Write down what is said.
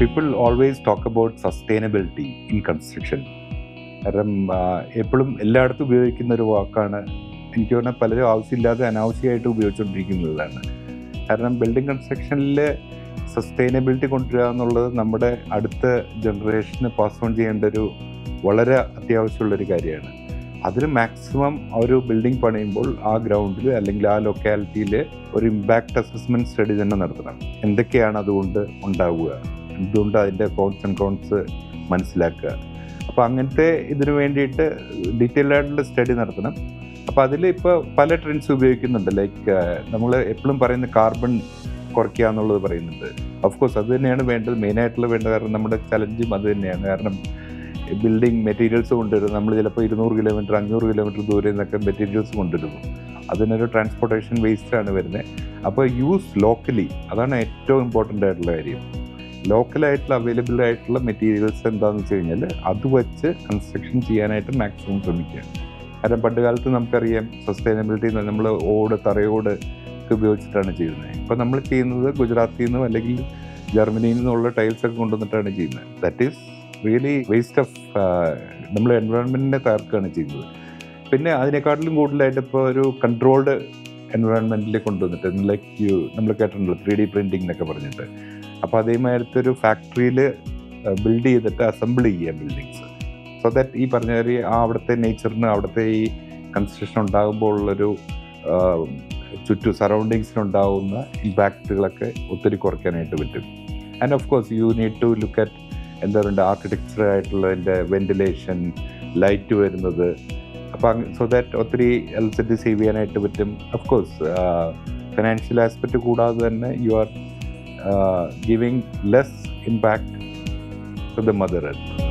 People always talk about sustainability in construction കാരണം എപ്പോഴും എല്ലായിടത്തും ഉപയോഗിക്കുന്ന ഒരു വാക്കാണ്. എനിക്ക് തോന്നുന്നത് പലരും ആവശ്യമില്ലാതെ അനാവശ്യമായിട്ട് ഉപയോഗിച്ചുകൊണ്ടിരിക്കുന്നതാണ്. കാരണം ബിൽഡിംഗ് കൺസ്ട്രക്ഷനിൽ സസ്റ്റൈനബിലിറ്റി കൊണ്ടുവരിക എന്നുള്ളത് നമ്മുടെ അടുത്ത ജനറേഷന് പാസ് ഓൺ ചെയ്യേണ്ട ഒരു വളരെ അത്യാവശ്യമുള്ളൊരു കാര്യമാണ്. അതിന് മാക്സിമം ഒരു ബിൽഡിംഗ് പണിയുമ്പോൾ ആ ഗ്രൗണ്ടിൽ അല്ലെങ്കിൽ ആ ലൊക്കാലിറ്റിയിൽ ഒരു ഇമ്പാക്റ്റ് അസസ്മെന്റ് സ്റ്റഡി തന്നെ നടത്തണം. എന്തൊക്കെയാണ് അതുകൊണ്ട് ഉണ്ടാവുക? എന്തുകൊണ്ട് അതിന്റെ പ്രോൺസ് ആൻഡ് കോൺസ് മനസ്സിലാക്കുക. അപ്പോൾ അങ്ങനത്തെ ഇതിനു വേണ്ടിയിട്ട് ഡീറ്റെയിൽഡ് ആയിട്ടുള്ള സ്റ്റഡി നടത്തണം. അപ്പോൾ അതിൽ ഇപ്പോൾ പല ട്രെൻഡ്സ് ഉപയോഗിക്കുന്നുണ്ട്. ലൈക്ക് നമ്മൾ എപ്പോഴും പറയുന്ന കാർബൺ കുറയ്ക്കുക എന്നുള്ളത് പറയുന്നുണ്ട്. കോഴ്സ് അത് തന്നെയാണ് വേണ്ടത്. മെയിനായിട്ടുള്ള വേണ്ടത്. കാരണം നമ്മുടെ ചലഞ്ചും അത് തന്നെയാണ്. കാരണം ബിൽഡിംഗ് മെറ്റീരിയൽസ് കൊണ്ടുവരും നമ്മൾ ചിലപ്പോൾ ഇരുന്നൂറ് കിലോമീറ്റർ അഞ്ഞൂറ് കിലോമീറ്റർ ദൂരെ നിന്നൊക്കെ മെറ്റീരിയൽസ് കൊണ്ടുവരുന്നു. അതിനൊരു ട്രാൻസ്പോർട്ടേഷൻ വേസ്റ്റ് ആണ് വരുന്നത്. അപ്പോൾ യൂസ് ലോക്കലി അതാണ് ഏറ്റവും ഇമ്പോർട്ടന്റ് ആയിട്ടുള്ള കാര്യം. ലോക്കലായിട്ടുള്ള അവൈലബിൾ ആയിട്ടുള്ള മെറ്റീരിയൽസ് എന്താണെന്ന് വെച്ച് കഴിഞ്ഞാൽ അത് വെച്ച് കൺസ്ട്രക്ഷൻ ചെയ്യാനായിട്ട് മാക്സിമം ശ്രമിക്കുക കാരണം പണ്ട് കാലത്ത് നമുക്കറിയാം സസ്റ്റൈനബിലിറ്റി നമ്മൾ ഓട് തറയോട് ഒക്കെ ഉപയോഗിച്ചിട്ടാണ് ചെയ്യുന്നത്. ഇപ്പോൾ നമ്മൾ ചെയ്യുന്നത് ഗുജറാത്തിൽ നിന്നും അല്ലെങ്കിൽ ജർമ്മനിയിൽ നിന്നുള്ള ടൈൽസ് ഒക്കെ കൊണ്ടുവന്നിട്ടാണ് ചെയ്യുന്നത്. That is really waste of നമ്മൾ എൻവയോൺമെന്റിനെ തകർക്കുകയാണ് ചെയ്യുന്നത്. പിന്നെ അതിനെക്കാട്ടിലും കൂടുതലായിട്ട് ഇപ്പോൾ ഒരു കൺട്രോൾഡ് എൻവയോൺമെന്റിൽ കൊണ്ടുവന്നിട്ട് ലൈക്ക് യു നമ്മൾ കേട്ടിട്ടുണ്ടല്ലോ ത്രീ ഡി പ്രിന്റിംഗ് എന്നൊക്കെ പറഞ്ഞിട്ട്. അപ്പോൾ അതേമാതിരത്തെ ഒരു ഫാക്ടറിയിൽ ബിൽഡ് ചെയ്തിട്ട് അസംബിൾ ചെയ്യുക ബിൽഡിങ്സ് സോ ദാറ്റ് ഈ പറഞ്ഞ ആ അവിടുത്തെ നേച്ചറിന് അവിടുത്തെ ഈ കൺസ്ട്രക്ഷൻ ഉണ്ടാകുമ്പോൾ ഉള്ളൊരു ചുറ്റു സറൗണ്ടിങ്സിനുണ്ടാവുന്ന ഇമ്പാക്റ്റുകളൊക്കെ ഒത്തിരി കുറയ്ക്കാനായിട്ട് പറ്റും. And of course you need to look at എന്താ പറയുക ആർക്കിടെക്ചർ ആയിട്ടുള്ളതിന്റെ വെന്റിലേഷൻ ലൈറ്റ് വരുന്നത്. അപ്പോൾ സോ ദാറ്റ് ഒത്തിരി എലക്ട്രിസിറ്റി സേവ് ചെയ്യാനായിട്ട് പറ്റും. ഓഫ് കോഴ്സ് ഫിനാൻഷ്യൽ ആസ്പെക്റ്റ് കൂടാതെ തന്നെ you are Uh, giving less impact to the mother earth.